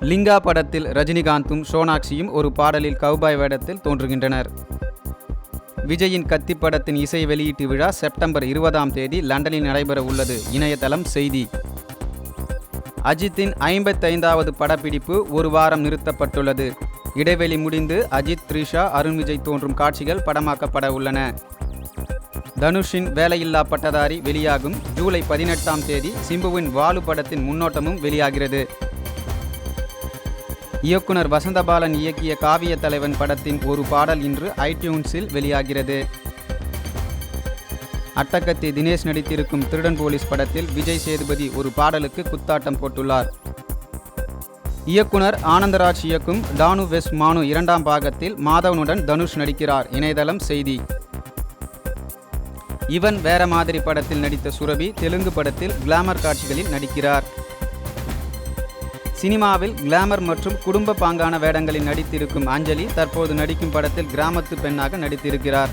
லிங்கா படத்தில் ரஜினிகாந்தும் சோனாக்ஷியும் ஒரு பாடலில் கவுபாய் வேடத்தில் தோன்றுகின்றனர். விஜயின் கத்தி படத்தின் இசை வெளியீட்டு விழா செப்டம்பர் இருபதாம் தேதி லண்டனில் நடைபெற உள்ளது. இணையதளம் செய்தி. அஜித்தின் ஐம்பத்தைந்தாவது படப்பிடிப்பு ஒரு வாரம் நிறுத்தப்பட்டுள்ளது. இடைவெளி முடிந்து அஜித் த்ரிஷா அருண் விஜய் தோன்றும் காட்சிகள் படமாக்கப்பட உள்ளன. தனுஷின் வேலையில்லா பட்டதாரி வெளியாகும். ஜூலை பதினெட்டாம் தேதி சிம்புவின் வாலு படத்தின் முன்னோட்டமும் வெளியாகிறது. இயக்குனர் வசந்தபாலன் இயக்கிய காவிய தலைவன் படத்தின் ஒரு பாடல் இன்று ஐடியூன்ஸில் வெளியாகிறது. அட்டக்கத்தி தினேஷ் நடித்திருக்கும் திருடன் போலீஸ் படத்தில் விஜய் சேதுபதி ஒரு பாடலுக்கு குத்தாட்டம் போட்டுள்ளார். இயக்குனர் ஆனந்தராஜ் இயக்கும் டானு வெஸ் மானு இரண்டாம் பாகத்தில் மாதவனுடன் தனுஷ் நடிக்கிறார். இணையதளம் செய்தி. இவன் வேற மாதிரி படத்தில் நடித்த சுரபி தெலுங்கு படத்தில் கிளாமர் காட்சிகளில் நடிக்கிறார். சினிமாவில் கிளாமர் மற்றும் குடும்ப பாங்கான வேடங்களில் நடித்திருக்கும் அஞ்சலி தற்போது நடிக்கும் படத்தில் கிராமத்து பெண்ணாக நடித்திருக்கிறார்.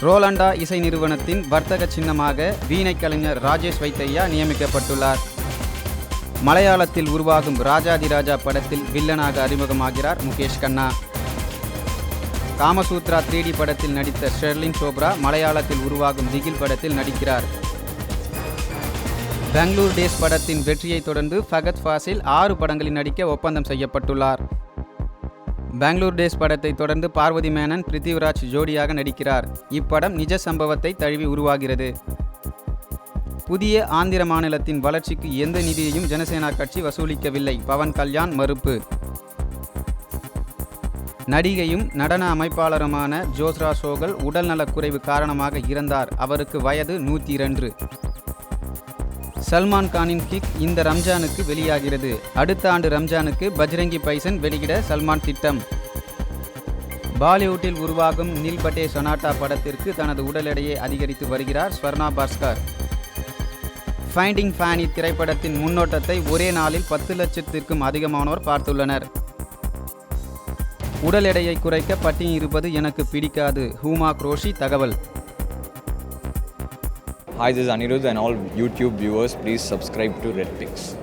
ரோலண்டா இசை நிறுவனத்தின் வர்த்தக சின்னமாக வீணை கலைஞர் ராஜேஷ் வைத்தையா நியமிக்கப்பட்டுள்ளார். மலையாளத்தில் உருவாகும் ராஜாதிராஜா படத்தில் வில்லனாக அறிமுகமாகிறார் முகேஷ் கண்ணா. காமசூத்ரா த்ரீ படத்தில் நடித்த ஷெர்லின் சோப்ரா மலையாளத்தில் உருவாகும் திகில் படத்தில் நடிக்கிறார். பெங்களூர் டேஸ் படத்தின் வெற்றியை தொடர்ந்து ஃபகத் ஃபாசில் ஆறு படங்களில் நடிக்க ஒப்பந்தம் செய்யப்பட்டுள்ளார். பெங்களூர் டேஸ் படத்தை தொடர்ந்து பார்வதி மேனன் பிருத்திவிராஜ் ஜோடியாக நடிக்கிறார். இப்படம் நிஜ சம்பவத்தை தழுவி உருவாகிறது. புதிய ஆந்திர மாநிலத்தின் வளர்ச்சிக்கு எந்த நிதியையும் ஜனசேனா கட்சி வசூலிக்கவில்லை. பவன் கல்யாண் மறுப்பு. நடிகையும் நடன அமைப்பாளருமான ஜோஸ்ரா சோகல் உடல்நலக்குறைவு காரணமாக இறந்தார். அவருக்கு வயது நூற்றி இரண்டு. சல்மான் கானின் கிக் இந்த ரம்ஜானுக்கு வெளியாகிறது. அடுத்த ஆண்டு ரம்ஜானுக்கு பஜ்ரங்கி பைசன் வெளியிட சல்மான் திட்டம். பாலிவுட்டில் உருவாகும் நில் பட்டே சொனாட்டா படத்திற்கு தனது உடல் எடையை அதிகரித்து வருகிறார் ஸ்வர்ணா பாஸ்கர். ஃபைண்டிங் ஃபேனி திரைப்படத்தின் முன்னோட்டத்தை ஒரே நாளில் பத்து லட்சத்திற்கும் அதிகமானோர் பார்த்துள்ளனர். உடல் எடையை குறைக்க பட்டினி இருப்பது எனக்கு பிடிக்காது. ஹூமா குரோஷி தகவல். Hi, this is Anirudh and all YouTube viewers, please subscribe to Red Pix.